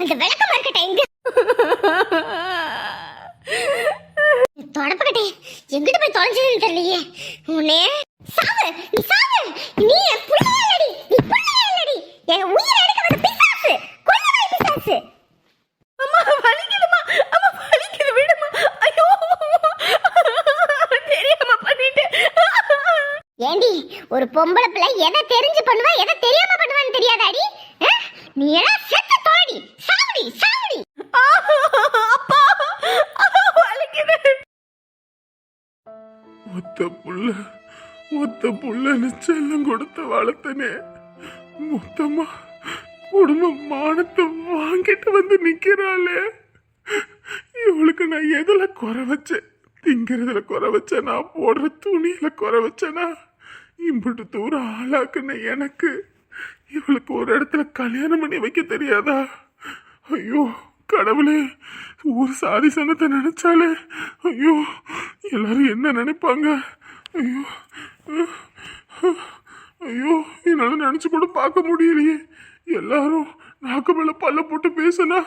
அந்த விளக்க மார்க்கெட்டை எங்க தொடப்பக்கட்டே எங்கிட்ட போய் தொலைஞ்சதுன்னு தெரியலையே. உன்னே சாவு நீ சாவு. நீ என் புள்ளையடி நீ புள்ளையடி என் உயிரை எடுக்க வந்த பிசாசு குழந்தை பிசாசு. அம்மா வலிக்குதுமா அம்மா வலிக்குது விடுமா ஐயோ. தெரியாம பண்ணிட்டு. ஏண்டி ஒரு பொம்பளை பிள்ளை எதை தெரிஞ்சு பண்ணுவா எதை தெரியாம பண்ணுவான்னு தெரியாதாடி? நீ என்ன ஒத்த புள்ளன்னு செல்லம் கொடுத்து வளர்த்தனே மொத்தமா குடும்ப மானத்தை வாங்கிட்டு வந்து நிக்கிறாளே. இவளுக்கு நான் எதுல குறை வச்சேன்? திங்கிறதுல குறை வச்சேனா? போடுற துணியில குறை வச்சேனா? இம்புட்டு தூரம் ஆளாக்குன எனக்கு. இவளுக்கு ஒரு இடத்துல கல்யாணம் பண்ணி வைக்க தெரியாதா? ஐயோ கடவுளே ஊர் சாதி சனத்தை நினைச்சாலே ஐயோ எல்லாரும் என்ன நினைப்பாங்க? ஐயோ ஐயோ என்னால் நினச்சி கூட பார்க்க முடியலையே. எல்லாரும் நாக்கு மேலே பல்ல போட்டு பேசினா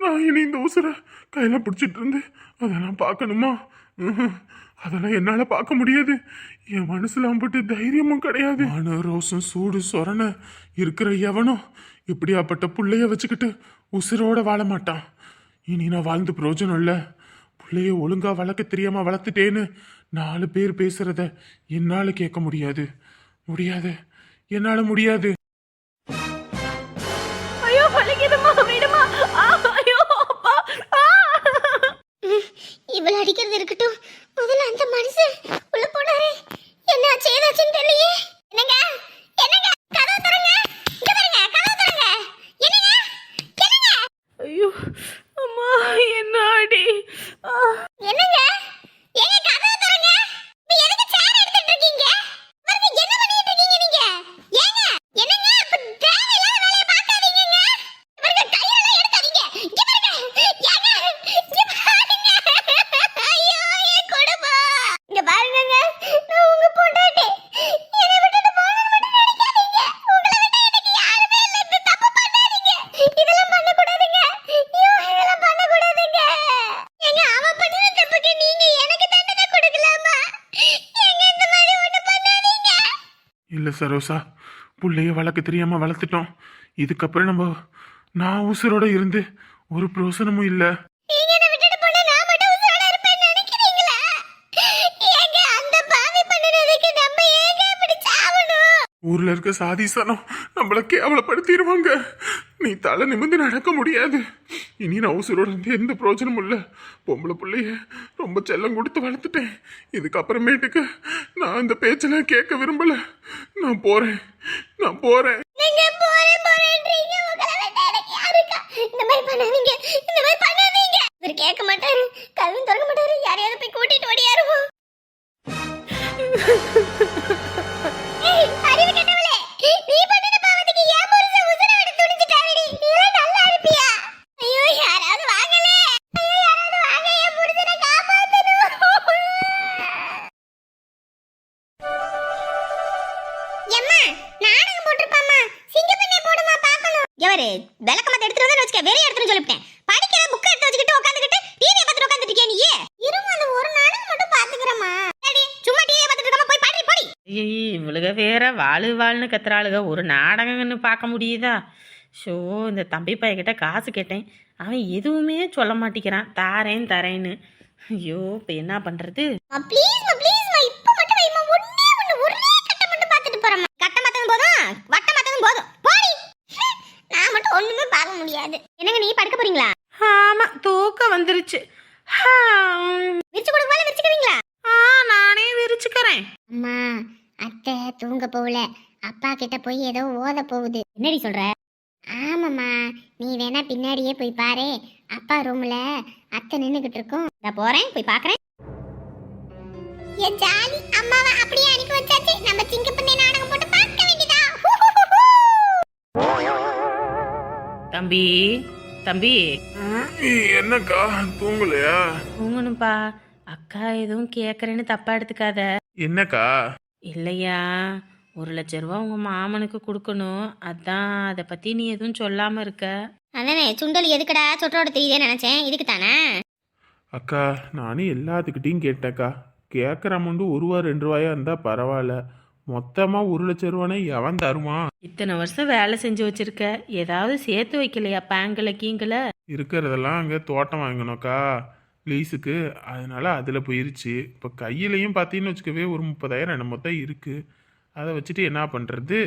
நான் இனி இந்த உசுரை கையில் பிடிச்சிட்டு இருந்து அதெல்லாம் பார்க்கணுமா? அதெல்லாம் என்னால் பார்க்க முடியாது. என் மனசில் அம்பிட்டு தைரியமும் கிடையாது. மன ரோசம் சூடு சொரண இருக்கிற எவனும் இப்படியாப்பட்ட பிள்ளைய வச்சுக்கிட்டு உசுரோட வாழ மாட்டான். இனி நான் வாழ்ந்து பிரயோஜனம் இல்லை. பிள்ளைய ஒழுங்கா வளர்க்க தெரியாமல் வளர்த்துட்டேன்னு நாலு பேர் பேசுறத என்னால கேட்க முடியாது. முடியாது. என்னால முடியாது. சரோசா. புள்ளைய வளர்க்க தெரியாம வளர்த்துட்டோம். இதுக்கப்புறம் நம்ம நான் உசுரோட இருந்து ஒரு பிரோசனமும் இல்லை. ஊர்ல இருக்க சாதிசனம் நம்மள கேவலப்படுத்திடுவாங்க. நீ தலை நிமிர்ந்து நடக்க முடியாது. இனி நான் உசுரோட இருந்து எந்த பிரயோஜனமும் இல்லை. பொம்பளை பிள்ளைய ரொம்ப செல்லம் கொடுத்து வளர்த்துட்டேன். இதுக்கப்புறமேட்டுக்கு நான் இந்த பேச்செல்லாம் கேட்க விரும்பல. நான் போறேன். நான் போறேன். நீங்க போறேன் இந்த மாதிரி பண்ணாதீங்க. இந்த பண்ணாதீங்க. இவர் கேட்க மாட்டாரு. கல்வி திறக்க மாட்டாரு. யாரையாவது போய் கூட்டிட்டு ஓடியாருவோம். வேற வாழு வாழ்னு கத்துறாளுக. ஒரு நாடகம்னு பார்க்க முடியுதா? ஷோ இந்த தம்பி பையன்கிட்ட காசு கேட்டேன். அவன் எதுவுமே சொல்ல மாட்டேங்கிறான். தாரேன் தரேன்னு. ஐயோ இப்போ என்ன பண்ணுறது முடியாது. என்னங்க நீ படுக்க போறீங்களா? ஆமாம் தூக்கம் வந்துருச்சு. விரிச்சு கொடுக்கவால விரிச்சுக்கிறீங்களா? ஆ நானே விரிச்சுக்கிறேன். அம்மா அத்தை தூங்க போகல. அப்பா கிட்ட போய் ஏதோ ஓத போகுது. என்னடி சொல்ற? ஆமாம்மா நீ வேணா பின்னாடியே போய் பாரு. அப்பா ரூம்ல அத்தை நின்னுகிட்டு இருக்கும். நான் போறேன் போய் பாக்குறேன். ஏ ஜாலி அம்மாவை அப்படியே அனுப்பி வச்சாச்சு. நம்ம சிங்க பண்ணி நாடகம் போட்டு பார்க்க வேண்டியதா? தம்பி தம்பி. என்னக்கா தூங்கலையா? தூங்கணும்ப்பா. அக்கா எதுவும் கேட்குறேன்னு தப்பா எடுத்துக்காத. என்னக்கா? இல்லையா? ஒரு லட்ச ரூபா உங்கள் மாமனுக்கு கொடுக்கணும். அதான் அதை பற்றி நீ எதுவும் சொல்லாமல் இருக்க. அதானே சுண்டல் எதுக்குடா? சொற்றோட தெரியுதே நினைச்சேன். இதுக்கு தானே? அக்கா நானே எல்லாத்துக்கிட்டையும் கேட்டேக்கா கேட்குற அமௌண்ட் ஒரு ரூபா ரெண்டு ரூபாயா இருந்தால் பரவாயில்ல. மொத்தமாக ஒரு லட்ச ரூபானே எவன் தருவான் இத்தனை வருஷம் வேலை செஞ்சு வச்சிருக்க. ஏதாவது சேர்த்து வைக்கலையா? பேங்கில் கீங்கில்? இருக்கிறதெல்லாம் அங்கே தோட்டம் வாங்கினோக்கா லீஸுக்கு அதனால அதில் போயிருச்சு. இப்போ கையிலையும் பார்த்தீங்கன்னு வச்சுக்கவே ஒரு முப்பதாயிரம் என்னமோ தான் இருக்குது அதை வச்சுட்டு என்ன பண்ணுறது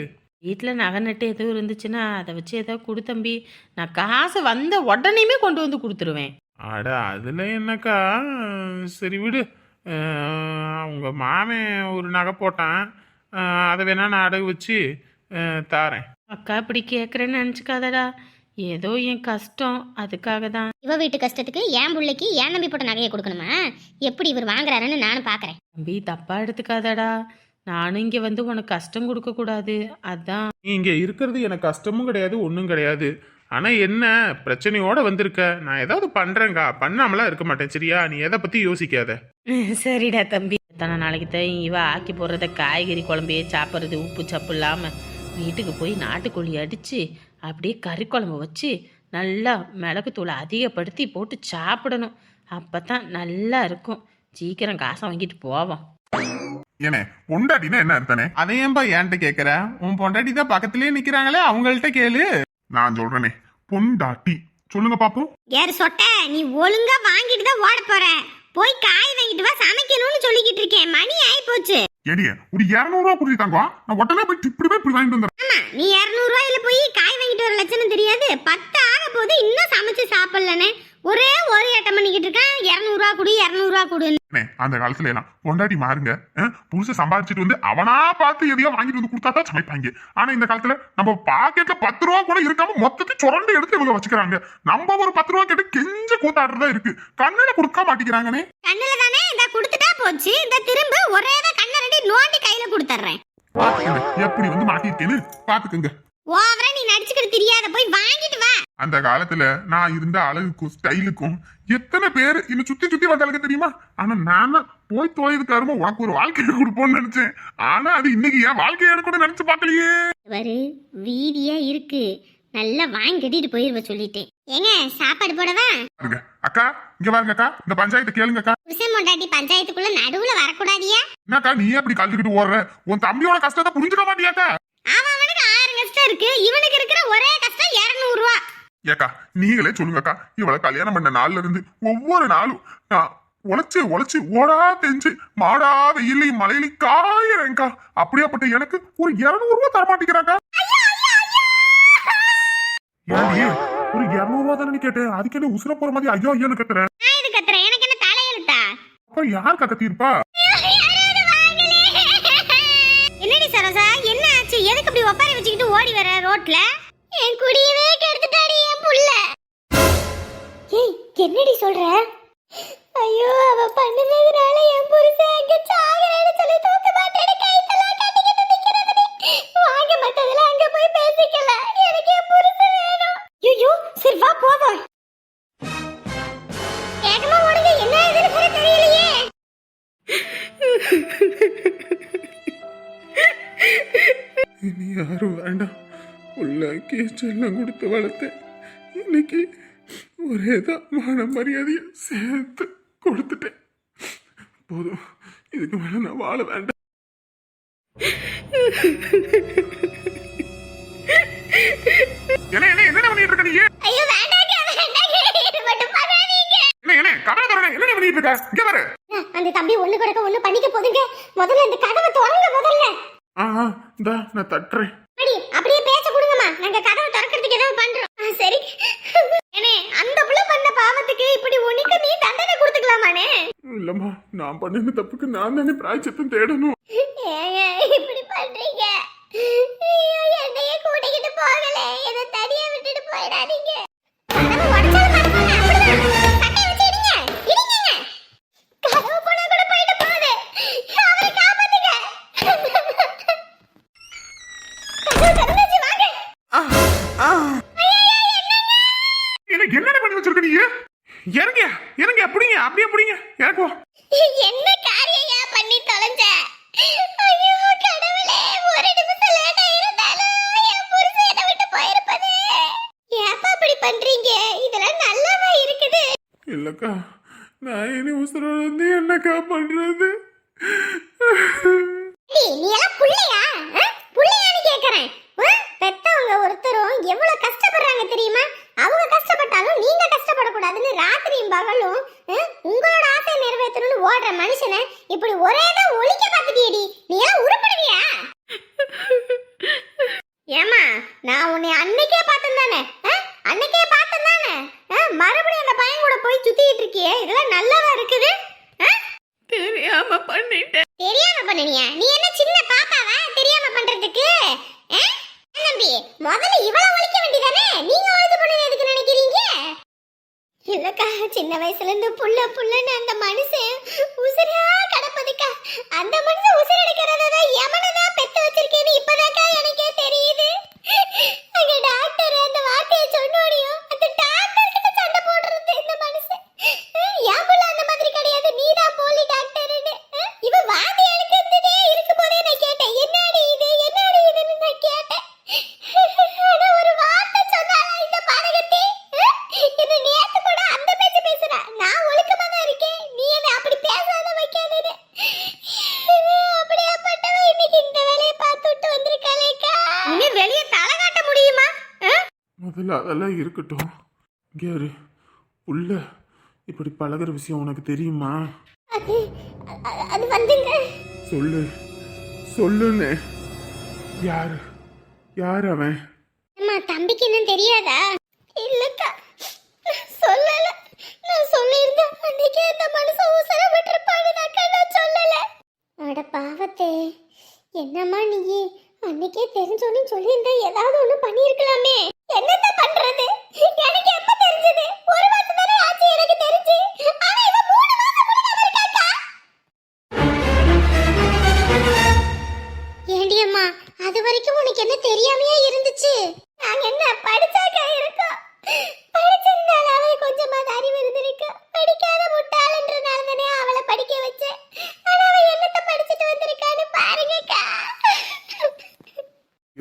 வீட்டில் நகை நட்டு எதுவும் இருந்துச்சுன்னா அதை வச்சு ஏதாவது கொடு தம்பி. நான் காசு வந்த உடனேயுமே கொண்டு வந்து கொடுத்துருவேன். அட அதில் என்னக்கா? சரி விடு. அவங்க மாமன் ஒரு நகை போட்டான். அதை வேணா நான் அடகு வச்சு தாரேன். அக்கா இப்படி கேட்குறேன்னு நினச்சிக்காதடா. ஏதோ என் கஷ்டம். அதுக்காக தான் இவ வீட்டு கஷ்டத்துக்கு என் பிள்ளைக்கு ஏன் நம்பி போட்ட நகையை கொடுக்கணுமா? எப்படி இவர் வாங்குறாருன்னு நானும் பாக்குறேன். தம்பி தப்பா எடுத்துக்காதடா. நானும் இங்கே வந்து உனக்கு கஷ்டம் கொடுக்கக்கூடாது அதான். நீ இங்கே இருக்கிறது எனக்கு கஷ்டமும் கிடையாது ஒன்றும் கிடையாது. ஆனால் என்ன? பிரச்சனையோட வந்திருக்க. நான் ஏதாவது பண்ணுறேங்க்கா பண்ணாமலாம் இருக்க மாட்டேன் சரியா? நீ எதை பற்றி யோசிக்காத. சரிடா தம்பி. எத்தனை நாளைக்கு தான் இவ ஆக்கி போடுறத காய்கறி குழம்பையே சாப்பிட்றது உப்பு சப்பு இல்லாமல் வீட்டுக்கு போய் நாட்டுக்கோழி அடித்து அப்படியே கறி குழம்பு வச்சு நல்லா மிளகுத்தூளை அதிகப்படுத்தி போட்டு சாப்பிடணும். அப்போ தான் நல்லா இருக்கும். சீக்கிரம் காசை வாங்கிட்டு போவோம். ஏனே பொண்டாட்டினா என்ன அர்த்தனே? அதை ஏன்பா என்கிட்ட கேக்குற? உன் பொண்டாட்டி தான் பக்கத்துலயே நிக்கிறாங்களே அவங்கள்ட்ட கேளு. நான் சொல்றேனே பொண்டாட்டி. சொல்லுங்க பாப்போம். யாரு சொட்ட? நீ ஒழுங்கா வாங்கிட்டு தான் ஓட போற. போய் காய் வாங்கிட்டு வா சமைக்கணும்னு சொல்லிக்கிட்டு இருக்கேன். மணி ஆயி போச்சு எடிய ஒரு இரநூறுவா கொடுத்து தாங்க நான் உடனே போய் இப்படி போய் இப்படி வாங்கிட்டு வந்துடுறேன். ஆமா நீ இருநூறு ரூபாயில போய் காய் வாங்கிட்டு வர லட்சணம் தெரியாது. பத்து ஆக போது இன்னும் சமைச்சு சாப்பிடலனே ஒரே ஒரு ஏட்டம் பண்ணிக்கிட்டு இருக்கான். இரநூறுவா கொடு இரநூறுவா கொடுன்னு அந்த காலத்துல எல்லாம் பொண்டாட்டி மாறுங்க. புதுசை சம்பாதிச்சிட்டு வந்து அவனா பார்த்து எதையோ வாங்கிட்டு வந்து கொடுத்தா தான் சமைப்பாங்க. ஆனா இந்த காலத்துல நம்ம பாக்கெட்ல பத்து ரூபா கூட இருக்காம மொத்தத்தை சுரண்டு எடுத்து இவங்க வச்சுக்கிறாங்க. நம்ம ஒரு பத்து ரூபா கேட்டு கெஞ்ச கூத்தாடுறதா இருக்கு. கண்ணுல கொடுக்க மாட்டேங்கிறாங்கனே கண்ணுல தானே? இந்த கொடுத்துட்டா போச்சு. இந்த திரும்ப ஒரே கண்ணை ரெண்டி நோண்டி கையில கொடுத்துட்றேன். எப்படி வந்து மாட்டிருக்கேன்னு பாத்துக்கங்க. ஓவரா நீ நடிச்சுக்கிட்டு தெரியாத போய் வாங்கிட்டு வா. அந்த காலத்துல நான் இருந்த அழகுக்கும் ஸ்டைலுக்கும் எத்தனை பேர் இன்னும் சுத்தி சுத்தி வந்தாளுக்கு தெரியுமா? ஆனா நான் போய் தொலைதுக்கு அருமை உனக்கு ஒரு வாழ்க்கையை கொடுப்போம்னு நினைச்சேன். ஆனா அது இன்னைக்கு என் வாழ்க்கையை கூட நினைச்சு பார்க்கலையே. வரு வீதியா இருக்கு. நல்லா வாங்கி கட்டிட்டு போயிருவ சொல்லிட்டேன். ஏங்க சாப்பாடு போடவா? அக்கா இங்க பாருங்க அக்கா. இந்த பஞ்சாயத்தை கேளுங்க அக்கா. புருஷன் மொண்டாட்டி பஞ்சாயத்துக்குள்ள நடுவுல வரக்கூடாதியா? என்னக்கா நீ அப்படி கழுத்துக்கிட்டு ஓடுற? உன் தம்பியோட கஷ்டத்தை புரிஞ்சுக்க மாட்டியாக்கா அவன் அவனுக்கு ஆயிரம் கஷ்டம் இருக்கு. இவனுக்கு இருக்கிற ஒரே கஷ்டம் இருநூறு ரூபா. ஏக்கா நீங்களே சொல்லுங்கக்கா. இவளை கல்யாணம் பண்ண நாள்ல இருந்து ஒவ்வொரு நாளும் நான் உழைச்சு உழைச்சு ஓடா தெரிஞ்சு மாடா வெயிலையும் மழையிலையும் காயறேன்க்கா. அப்படியாப்பட்ட எனக்கு ஒரு இருநூறு ரூபா தர மாட்டேங்கிறாக்கா. ஒரு இருநூறு ரூபா தானே கேட்டேன். அதுக்கு என்ன உசுர போற மாதிரி ஐயோ ஐயோன்னு கத்துறேன். எனக்கு என்ன தலையெழுத்தா அப்புறம் யார் கத்திருப்பா என்னடி சரோசா என்ன ஆச்சு? எதுக்கு இப்படி ஒப்பாரி ஓடி வர ரோட்ல என் குடியவே கெடுத்துட்டாடி என் புள்ள. ஏய் என்னடி சொல்ற? ஐயோ அவ பண்ணதுனால என் புருஷன் அங்க சாகறேன்னு சொல்லி தூக்க மாட்டேன்னு கைத்தெல்லாம் கட்டிக்கிட்டு நிக்கிறதுடி வாங்க மத்ததுல அங்க போய் பேசிக்கல எனக்கு என் புருஷன் வேணும். ஐயோ சரி வா போவோம் செல்லம் கொடுத்து வளர்த்தேன் இன்னைக்கு ஒரே தான் மான மரியாதையை சேர்த்து கொடுத்துட்டேன். போதும் இதுக்கு மேல நான் வாழ வேண்டாம். என்ன என்ன என்ன பண்ணிட்டு இருக்க நீ? ஐயோ வேண்டாங்க வேண்டாங்க இது மட்டும் பண்ணாதீங்க. என்ன என்ன கதவை என்ன பண்ணிட்டு இருக்க? இங்க பாரு. அந்த தம்பி ஒண்ணு கொடுக்க ஒண்ணு பண்ணிக்க போதுங்க. முதல்ல இந்த கதவை திறங்க முதல்ல. ஆ ஆ, இந்தா நான் தட்டுறேன். அடி அப்படியே பேச கொடுங்கம்மா நாங்க கதவை திறக்கிறதுக்கு ஏதாவது பண்றோம் ஆ, சரி ஏனே அந்த புள்ள பண்ண பாவத்துக்கு இப்படி உனக்கு நீ தண்டனை கொடுத்துக்கலாமானே? இல்லம்மா நான் பண்ணின தப்புக்கு நான் தானே பிராய்ச்சத்தம் தேடணும். ஏங்க இப்படி பண்றீங்க? ஐயோ என்னையே கூட்டிக்கிட்டு போகல. என்ன தனியா விட்டுட்டு போயிடாதீங்க. இல்லக்கா நான் இனி உசுரோட வந்து என்னக்கா பண்றது ஏய், நீ எல்லாம் புள்ளையா ஆ? புள்ளையான்னு கேக்குறேன் ஆ? பெத்தவங்க ஒருத்தரும் எவ்வளவு கஷ்டப்படுறாங்க தெரியுமா அவங்க கஷ்டப்பட்டாலும் நீங்க கஷ்டப்படக்கூடாதுன்னு ராத்திரியும் பகலும் ஆ? உங்களோட ஆசை நிறைவேற்றணும்னு ஓடுற மனுஷனை இப்படி ஒரே தான் ஒழிக்க பார்த்துட்டியடி நீ எல்லாம் உருப்படுவியா ஏமா நான் உன்னை அன்னைக்கே பார்த்தேன் தானே அன்னைக்கே பார்த்தேன் தானே மறுபடியும் அந்த பையன் கூட போய் சுத்திட்டு இருக்கியே இதெல்லாம் நல்லாவா இருக்குது ஆ? தெரியாம பண்ணிட்டேன் தெரியாம பண்ணினியா நீ என்ன சின்ன பாப்பாவா தெரியாம பண்றதுக்கு ஆ? என்ன தம்பி முதல்ல இவள ஒழிக்க வேண்டியதானே நீங்க ஒழிச்சு பண்ண எதுக்கு நினைக்கிறீங்க இல்லக்கா சின்ன வயசுல இருந்து புள்ள புள்ளன்னு அந்த மனுஷன் உசிரா கடப்பதுக்கா அந்த மனுஷன் உசிர் எடுக்கிறத யமனதா பெத்து வச்சிருக்கேன்னு இப்பதாக்கா எனக்கே தெரியுது அங்க டாக்டர் அந்த வார்த்தையை சொன்னோடியும் அந்த டாக்டர் கிட்ட சண்டை போடுறது இந்த மனுஷன் என் புள்ள அந்த மாதிரி கிடையாது நீதான் போலி டாக்டர்னு இவ வாந்தி எடுக்கிறதே இருக்கும் போதே நான் கேட்டேன் என்னடி இது என்னடி இதுன்னு நான் கேட்டேன் ஆனா ஒரு வார்த்தை சொன்னாலா இந்த பாதகத்தி என்ன நேத்து கூட அந்த பேச்சு பேசுறா நான் ஒழுக்கமா தான் இருக்கேன் நீ என்ன அப்படி பேசாத வைக்காதேன்னு அப்படியாப்பட்டவ இன்னைக்கு இந்த வேலையை பார்த்து விட்டு வந்திருக்காளேக்கா இனி வெளியே தலை காட்ட முடியுமா ஆ? முதல்ல அதெல்லாம் இருக்கட்டும். கேரு உள்ள. இப்படி பழகுற விஷயம் உனக்கு தெரியுமா? அது வந்துங்க. சொல்லு. சொல்லுன்னு. யாரு? யார் அவன்? அம்மா தம்பிக்கு இன்னும் தெரியாதா? இல்லக்கா சொல்லல. நான் சொல்லியிருந்தா அன்னைக்கே அந்த மனுஷன் உசர விட்டுருப்பானுதாக்கா நான் சொல்லல. அட பாவத்தே. என்னம்மா நீ? அன்னைக்கே தெரிஞ்சோன்னு சொல்லியிருந்தா ஏதாவது ஒண்ணு பண்ணியிருக்கலாமே.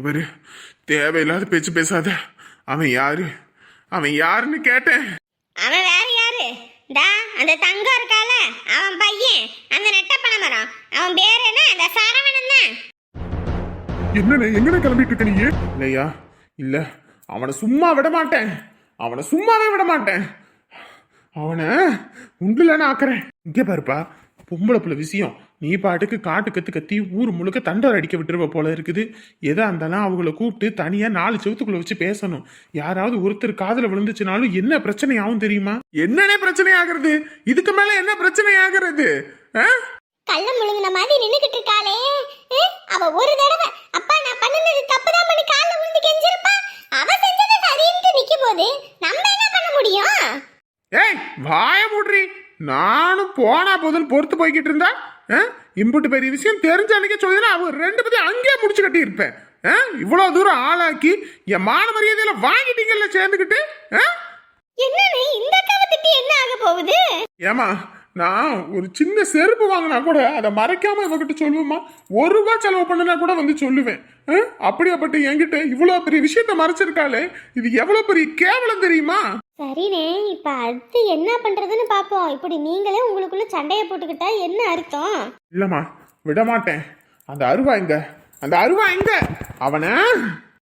இவரு தேவையில்லாத பேச்சு பேசாத. அவன் யாரு? அவன் யாருன்னு கேட்டேன். அவன் வேற யாரு? டா அந்த தங்கம் இருக்கால அவன் பையன் அந்த நெட்டப்பழ மரம். அவன் பேர் என்ன? அந்த சரவணன் தான். என்னண்ணே எங்கண்ணே கிளம்பிட்டு இருக்க நீ இல்லையா? இல்ல அவனை சும்மா விட மாட்டேன். அவனை சும்மாவே விட மாட்டேன். அவனை உண்டுல ஆக்குறேன். இங்க பாருப்பா பொம்பளை புள்ள விஷயம். நீ பாட்டுக்கு காட்டு கத்து கத்தி ஊர் முழுக்க தண்டோர் அடிக்க விட்டுருவ போல இருக்குது. எதா இருந்தாலும் அவங்கள கூப்பிட்டு தனியா நாலு செவத்துக்குள்ள வச்சு பேசணும். யாராவது ஒருத்தர் காதுல விழுந்துச்சுனாலும் என்ன பிரச்சனை ஆகும் தெரியுமா? என்னனே பிரச்சனை ஆகுறது இதுக்கு மேல என்ன பிரச்சனை ஆகுறது? கள்ள முழுங்கின மாதிரி நின்னுகிட்டு இருக்காளே. அவ ஒரு தடவை அப்பா நான் பண்ணுனது தப்புதான் பண்ணி கால்ல விழுந்து கெஞ்சிருப்பா. அவ செஞ்சது சரின்ட்டு நிக்கும் போது நம்ம என்ன பண்ண முடியும்? ஏய் வாய மூடுறி. நானும் போனா போதுன்னு பொறுத்து போய்கிட்டு இருந்தா? இம்புட்டு பெரிய விஷயம் தெரிஞ்ச அன்னைக்கே சொல்லினா அவ ரெண்டு பேத்தையும் அங்கேயே முடிச்சு கட்டி இருப்பேன் ஆ? இவ்வளவு தூரம் ஆளாக்கி என் மான மரியாதையில வாங்கிட்டீங்கல்ல சேர்ந்துக்கிட்டு திட்டி என்ன ஆக போகுது? ஏமா நான் ஒரு சின்ன செருப்பு வாங்கினா கூட அதை மறைக்காம இவகிட்ட சொல்லுவேம்மா. ஒரு ரூபாய் செலவு பண்ணுனா கூட வந்து சொல்லுவேன்? அப்படியாப்பட்ட என்கிட்ட இவ்வளவு பெரிய விஷயத்த மறைச்சிருக்காளே. இது எவ்வளவு பெரிய கேவலம் தெரியுமா? சரிண்ணே இப்ப அடுத்து என்ன பண்றதுன்னு பாப்போம். இப்படி நீங்களே உங்களுக்குள்ள சண்டைய போட்டுக்கிட்டா என்ன அர்த்தம்? இல்லம்மா விட மாட்டேன் அந்த அருவா எங்க? அந்த அருவா எங்க? அவனை?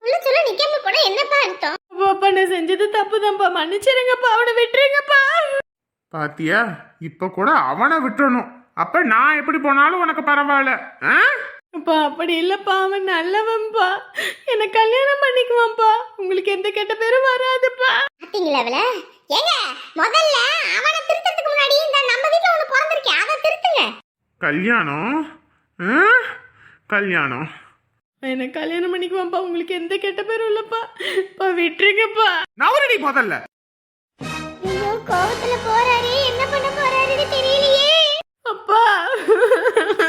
உள்ள சொல்ல நிக்காம போனா என்னப்பா அர்த்தம்? பாப்பா நான் செஞ்சது தப்பு தான்ப்பா மன்னிச்சிருங்கப்பா அவனை விட்டுருங்கப்பா. பாத்தியா? இப்ப கூட அவனை விட்டுறணும். அப்ப நான் எப்படி போனாலும் உனக்கு பரவாயில்ல. ஆ? அப்பா அப்படி இல்லப்பா அவன் நல்லவன்ப்பா. என்ன கல்யாணம் பண்ணிக்குவான்ப்பா. உங்களுக்கு எந்த கெட்ட பேரும் வராதுப்பா. பாத்தீங்களா அவள? ஏங்க முதல்ல அவனை திருத்தறதுக்கு முன்னாடி இந்த நம்ம வீட்ல ஒண்ணு பிறந்திருக்கேன் அதை திருத்துங்க. கல்யாணம்? ஆ? கல்யாணம். என்ன கல்யாணம் பண்ணிக்குவான்ப்பா. உங்களுக்கு எந்த கெட்ட பேரும் இல்லப்பா. அப்பா விட்டுருங்கப்பா. நவரடி முதல்ல. 爸